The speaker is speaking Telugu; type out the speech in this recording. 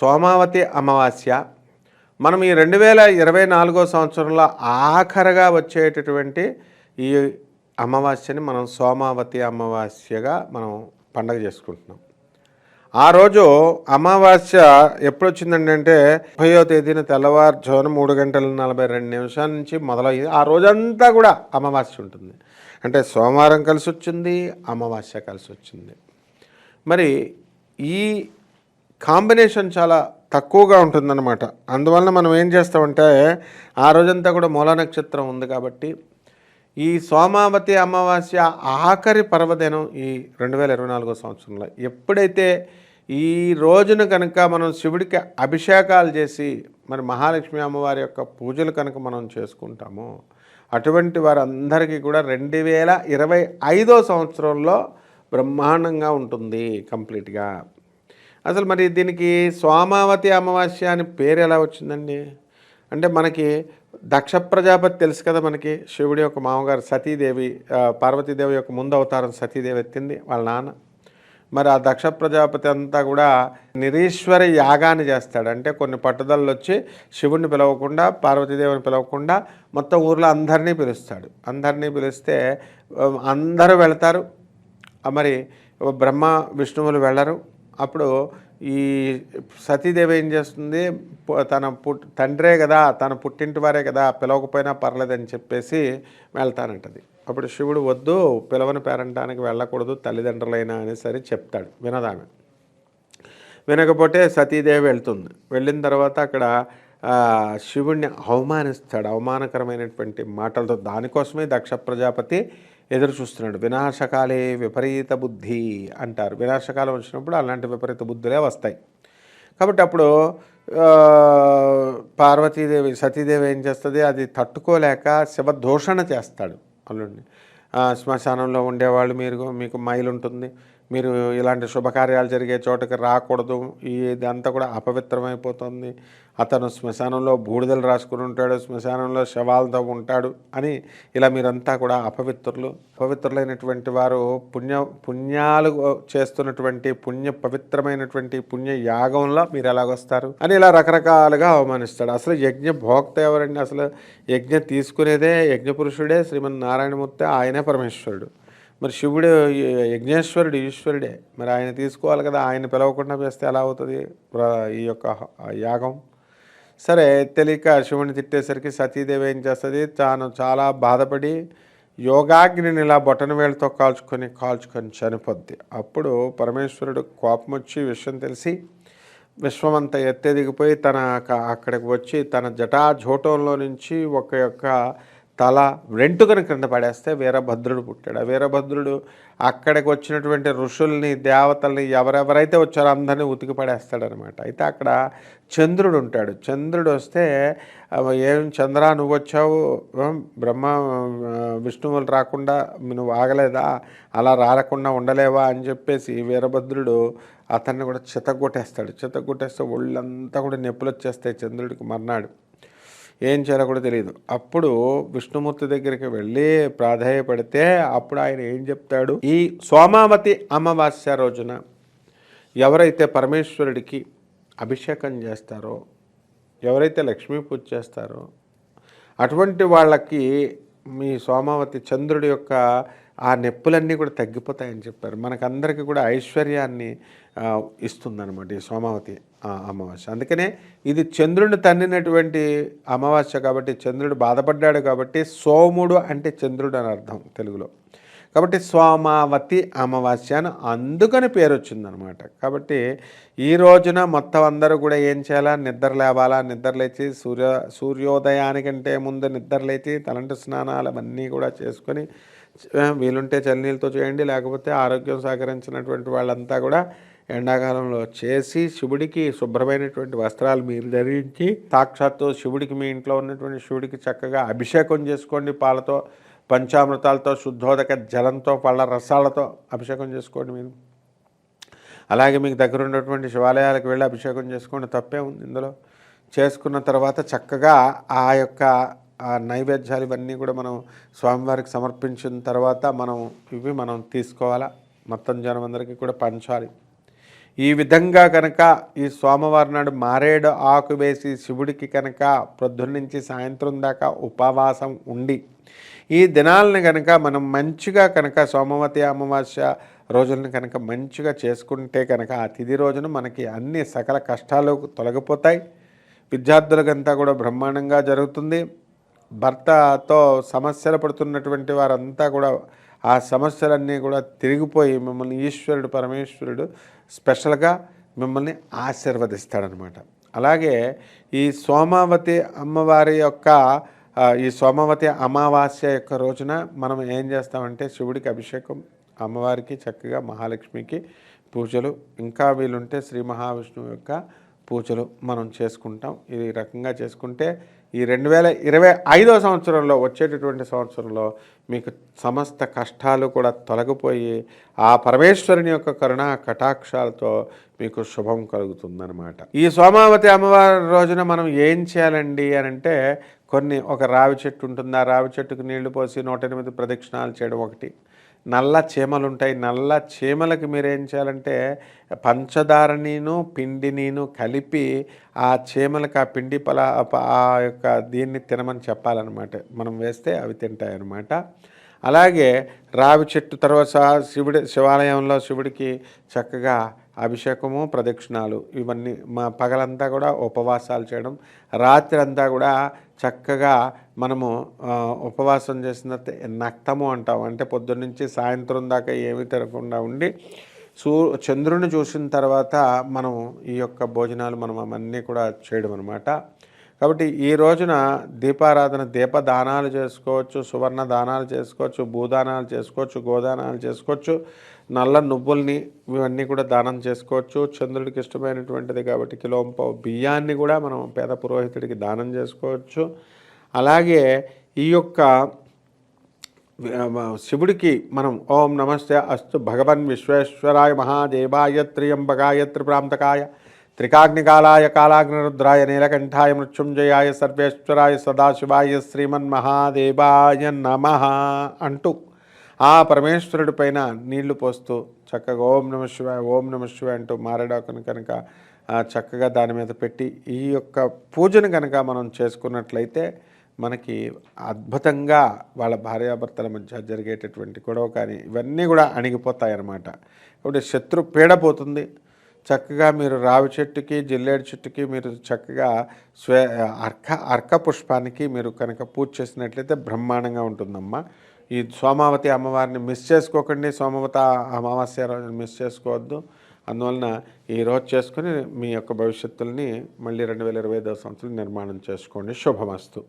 సోమావతి అమావాస్య. మనం ఈ రెండు వేల ఇరవై నాలుగో సంవత్సరంలో ఆఖరగా వచ్చేటటువంటి ఈ అమావాస్యని మనం సోమావతి అమావాస్యగా మనం పండగ చేసుకుంటున్నాం. ఆ రోజు అమావాస్య ఎప్పుడు వచ్చిందండి అంటే ముప్పయో తేదీన తెల్లవారుజామున మూడు గంటల నలభై రెండు నిమిషాల నుంచి మొదలయ్యింది ఆ రోజంతా కూడా అమావాస్య ఉంటుంది. అంటే సోమవారం కలిసి వచ్చింది అమావాస్య కలిసి వచ్చింది మరి ఈ కాంబినేషన్ చాలా తక్కువగా ఉంటుందన్నమాట. అందువలన మనం ఏం చేస్తామంటే ఆ రోజంతా కూడా మూల నక్షత్రం ఉంది కాబట్టి ఈ సోమావతి అమావాస్య ఆఖరి పర్వదినం ఈ రెండు వేల ఇరవై నాలుగో సంవత్సరంలో. ఎప్పుడైతే ఈ రోజున కనుక మనం శివుడికి అభిషేకాలు చేసి మరి మహాలక్ష్మి అమ్మవారి యొక్క పూజలు కనుక మనం చేసుకుంటామో అటువంటి వారందరికీ కూడా రెండు వేల ఇరవై ఐదో సంవత్సరంలో బ్రహ్మాండంగా ఉంటుంది కంప్లీట్గా. అసలు మరి దీనికి సోమావతి అమావాస్య అని పేరు ఎలా వచ్చిందండి? అంటే మనకి దక్ష ప్రజాపతి తెలుసు కదా మనకి శివుడి యొక్క మామగారు సతీదేవి పార్వతీదేవి యొక్క ముందు అవతారం సతీదేవి ఎత్తింది వాళ్ళ నాన్న. మరి ఆ దక్ష ప్రజాపతి అంతా కూడా నిరీశ్వర యాగాన్ని చేస్తాడు. అంటే కొన్ని పట్టుదలలు వచ్చి శివుడిని పిలవకుండా పార్వతీదేవిని పిలవకుండా మొత్తం ఊర్లో అందరినీ పిలుస్తాడు. అందరినీ పిలిస్తే అందరూ వెళతారు. మరి బ్రహ్మ విష్ణువులు వెళ్ళరు. అప్పుడు ఈ సతీదేవి ఏం చేస్తుంది? తన పుట్ తండ్రే కదా తన పుట్టింటి వారే కదా పిలవకపోయినా పర్లేదని చెప్పేసి వెళ్తానంటది. అప్పుడు శివుడు వద్దు పిలవని పేరంటానికి వెళ్ళకూడదు తల్లిదండ్రులైనా అని సరే చెప్తాడు వినదామె. వినకపోతే సతీదేవి వెళ్తుంది. వెళ్ళిన తర్వాత అక్కడ శివుణ్ణి అవమానిస్తాడు. అవమానకరమైనటువంటి మాటలతో దానికోసమే దక్ష ప్రజాపతి ఎదురు చూస్తున్నాడు. వినాశకాలే విపరీత బుద్ధి అంటారు. వినాశకాలం వచ్చినప్పుడు అలాంటి విపరీత బుద్ధులే వస్తాయి. కాబట్టి అప్పుడు పార్వతీదేవి సతీదేవి ఏం చేస్తుంది? అది తట్టుకోలేక శివదూషణ చేస్తాడు అల్లుడిని. శ్మశానంలో ఉండేవాళ్ళు మీరు మీకు మైలు ఉంటుంది మీరు ఇలాంటి శుభకార్యాలు జరిగే చోటకి రాకూడదు. ఇదంతా కూడా అపవిత్రమైపోతుంది. అతను శ్మశానంలో బూడిదలు రాసుకుని ఉంటాడు శ్మశానంలో శవాలతో ఉంటాడు అని ఇలా మీరంతా కూడా అపవిత్రులు. పవిత్రులైనటువంటి వారు పుణ్య పుణ్యాలు చేస్తున్నటువంటి పుణ్య పవిత్రమైనటువంటి పుణ్య యాగంలో మీరు ఎలాగొస్తారు అని ఇలా రకరకాలుగా అవమానిస్తాడు. అసలు యజ్ఞ భోక్త ఎవరండి? అసలు యజ్ఞ తీసుకునేదే యజ్ఞ పురుషుడే శ్రీమన్ నారాయణమూర్తి ఆయనే పరమేశ్వరుడు. మరి శివుడు యజ్ఞేశ్వరుడు ఈశ్వరుడే. మరి ఆయన తీసుకోవాలి కదా ఆయన పిలవకుండా వేస్తే ఎలా అవుతుంది? ప్ర- ఈ యొక్క యాగం. సరే తెలియక శివుని తిట్టేసరికి సతీదేవి ఏం చేస్తుంది? తాను చాలా బాధపడి యోగాగ్నిని ఇలా బొటన వేళ్ళతో కాల్చుకొని కాల్చుకొని చనిపోద్ది. అప్పుడు పరమేశ్వరుడు కోపం వచ్చి విషయం తెలిసి విశ్వమంతా ఎత్తెదిగిపోయి తన అక్కడికి వచ్చి తన జటాజోటంలో నుంచి ఒక యొక్క తల వెంటుకను క్రింద పడేస్తే వీరభద్రుడు పుట్టాడు. వీరభద్రుడు అక్కడికి వచ్చినటువంటి ఋషుల్ని దేవతల్ని ఎవరెవరైతే వచ్చారో అందరినీ ఉతికి పడేస్తాడనమాట. అయితే అక్కడ చంద్రుడు ఉంటాడు. చంద్రుడు వస్తే ఏం చంద్ర నువ్వు వచ్చావు? బ్రహ్మ విష్ణువులు రాకుండా నువ్వు ఆగలేదా? అలా రాకుండా ఉండలేవా? అని చెప్పేసి వీరభద్రుడు అతన్ని కూడా చితగొట్టేస్తాడు చితగొట్టేస్తే ఒళ్ళంతా కూడా నొప్పులు వచ్చేస్తాయి చంద్రుడికి మర్నాడు. ఏం చేయాలో కూడా తెలియదు. అప్పుడు విష్ణుమూర్తి దగ్గరికి వెళ్ళి ప్రాధాయపడితే అప్పుడు ఆయన ఏం చెప్తాడు? ఈ సోమావతి అమావాస్య రోజున ఎవరైతే పరమేశ్వరుడికి అభిషేకం చేస్తారో ఎవరైతే లక్ష్మీ పూజ చేస్తారో అటువంటి వాళ్ళకి మీ సోమావతి చంద్రుడి యొక్క ఆ నొప్పులన్నీ కూడా తగ్గిపోతాయని చెప్పారు. మనకందరికీ కూడా ఐశ్వర్యాన్ని ఇస్తుందన్నమాట ఈ సోమావతి అమావాస్య. అందుకనే ఇది చంద్రుడిని తన్నినటువంటి అమావాస్య కాబట్టి చంద్రుడు బాధపడ్డాడు కాబట్టి సోముడు అంటే చంద్రుడు అని అర్థం తెలుగులో. కాబట్టి సోమావతి అమావాస్య అని అందుకని పేరు వచ్చిందనమాట కాబట్టి ఈ రోజున మొత్తం అందరూ కూడా ఏం చేయాలా? నిద్ర లేవాలా? నిద్ర లేచి సూర్య సూర్యోదయానికంటే ముందు నిద్ర లేచి తలంటి స్నానాలు అవన్నీ కూడా చేసుకొని వీలుంటే చలినీళ్ళతో చేయండి లేకపోతే ఆరోగ్యం సహకరించినటువంటి వాళ్ళంతా కూడా ఎండాకాలంలో చేసి శివుడికి శుభ్రమైనటువంటి వస్త్రాలు మీరు ధరించి సాక్షాత్తు శివుడికి మీ ఇంట్లో ఉన్నటువంటి శివుడికి చక్కగా అభిషేకం చేసుకోండి. పాలతో పంచామృతాలతో శుద్ధోదక జలంతో పళ్ళ రసాలతో అభిషేకం చేసుకోండి మీరు. అలాగే మీకు దగ్గర ఉన్నటువంటి శివాలయాలకు వెళ్ళి అభిషేకం చేసుకోండి. తప్పే ఉంది ఇందులో. చేసుకున్న తర్వాత చక్కగా ఆ యొక్క ఆ నైవేద్యాలు ఇవన్నీ కూడా మనం స్వామివారికి సమర్పించిన తర్వాత మనం ఇవి మనం తీసుకోవాలా? మొత్తం జనం అందరికీ కూడా పంచాలి. ఈ విధంగా కనుక ఈ సోమవారం నాడు మారేడు ఆకు వేసి శివుడికి కనుక నుంచి సాయంత్రం దాకా ఉపవాసం ఉండి ఈ దినాలను కనుక మనం మంచిగా కనుక సోమవతి అమావాస్య రోజులను కనుక మంచిగా చేసుకుంటే కనుక ఆ తిది రోజున మనకి అన్ని సకల కష్టాలు తొలగిపోతాయి. విద్యార్థులకంతా కూడా బ్రహ్మాండంగా జరుగుతుంది. భర్తతో సమస్యలు పడుతున్నటువంటి వారంతా కూడా ఆ సమస్యలన్నీ కూడా తిరిగిపోయి మిమ్మల్ని ఈశ్వరుడు పరమేశ్వరుడు స్పెషల్గా మిమ్మల్ని ఆశీర్వదిస్తాడనమాట. అలాగే ఈ సోమావతి అమ్మవారి యొక్క ఈ సోమవతి అమావాస్య యొక్క రోజున మనం ఏం చేస్తామంటే శివుడికి అభిషేకం అమ్మవారికి చక్కగా మహాలక్ష్మికి పూజలు ఇంకా వీలుంటే శ్రీ మహావిష్ణువు యొక్క పూజలు మనం చేసుకుంటాం. ఈ రకంగా చేసుకుంటే ఈ రెండు వేల ఇరవై ఐదో సంవత్సరంలో వచ్చేటటువంటి సంవత్సరంలో మీకు సమస్త కష్టాలు కూడా తొలగిపోయి ఆ పరమేశ్వరుని యొక్క కరుణ కటాక్షాలతో మీకు శుభం కలుగుతుందనమాట ఈ సోమావతి అమ్మవారి రోజున మనం ఏం చేయాలండి అని అంటే కొన్ని ఒక రావి చెట్టు ఉంటుంది? ఆ రావి చెట్టుకు నీళ్ళు పోసి నూట ఎనిమిది ప్రదక్షిణాలు చేయడం ఒకటి. నల్ల చీమలు ఉంటాయి నల్ల చీమలకి మీరు ఏం చేయాలంటే పంచదార నీను పిండి కలిపి ఆ చీమలకు ఆ పిండి పల ఆ యొక్క దీన్ని తినమని చెప్పాలన్నమాట. మనం వేస్తే అవి తింటాయి అన్నమాట అలాగే రావి చెట్టు తర్వాత శివుడి శివాలయంలో శివుడికి చక్కగా అభిషేకము ప్రదక్షిణాలు ఇవన్నీ మా పగలంతా కూడా ఉపవాసాలు చేయడం. రాత్రి అంతా కూడా చక్కగా మనము ఉపవాసం చేసిన నక్తము అంటాం. అంటే పొద్దున్నుంచి సాయంత్రం దాకా ఏమీ తిరగకుండా ఉండి సూ చంద్రుని చూసిన తర్వాత మనం ఈ యొక్క భోజనాలు మనం అవన్నీ కూడా చేయడం అనమాట కాబట్టి ఈ రోజున దీపారాధన దీపదానాలు చేసుకోవచ్చు సువర్ణ దానాలు చేసుకోవచ్చు భూదానాలు చేసుకోవచ్చు గోదానాలు చేసుకోవచ్చు నల్ల నువ్వుల్ని ఇవన్నీ కూడా దానం చేసుకోవచ్చు. చంద్రుడికి ఇష్టమైనటువంటిది కాబట్టి కిలోంప బియ్యాన్ని కూడా మనం పేద పురోహితుడికి దానం చేసుకోవచ్చు. అలాగే ఈ యొక్క శివుడికి మనం ఓం నమస్తే అస్తు భగవన్ విశ్వేశ్వరాయ మహాదేవాయ త్రియంబకాయ త్రిప్రాంతకాయ త్రికాగ్నికాలాయ కాలాగ్నిరుద్రాయ నీలకంఠాయ మృత్యుంజయాయ సర్వేశ్వరాయ సదాశివాయ శ్రీమన్మహాదేవాయ నమ అంటూ ఆ పరమేశ్వరుడి పైన నీళ్ళు పోస్తూ చక్కగా ఓం నమ శివాయ ఓం నమ శివాయ అంటూ మారేడాకును కనుక చక్కగా దాని మీద పెట్టి ఈ యొక్క పూజను కనుక మనం చేసుకున్నట్లయితే మనకి అద్భుతంగా వాళ్ళ భార్యాభర్తల మధ్య జరిగేటటువంటి గొడవ కానీ ఇవన్నీ కూడా అణిగిపోతాయన్నమాట. కాబట్టి శత్రు పీడపోతుంది చక్కగా మీరు రావి చెట్టుకి జిల్లేడు చెట్టుకి మీరు చక్కగా స్వే అర్క అర్క పుష్పానికి మీరు కనుక పూజ చేసినట్లయితే బ్రహ్మాండంగా ఉంటుందమ్మా. ఈ సోమావతి అమ్మవారిని మిస్ చేసుకోకండి. సోమవత అమావాస్య రోజున మిస్ చేసుకోవద్దు. అందువలన ఈ రోజు చేసుకుని మీ యొక్క భవిష్యత్తుల్ని మళ్ళీ రెండు వేల ఇరవై ఐదో సంవత్సరం నిర్మాణం చేసుకోండి. శుభమస్తు.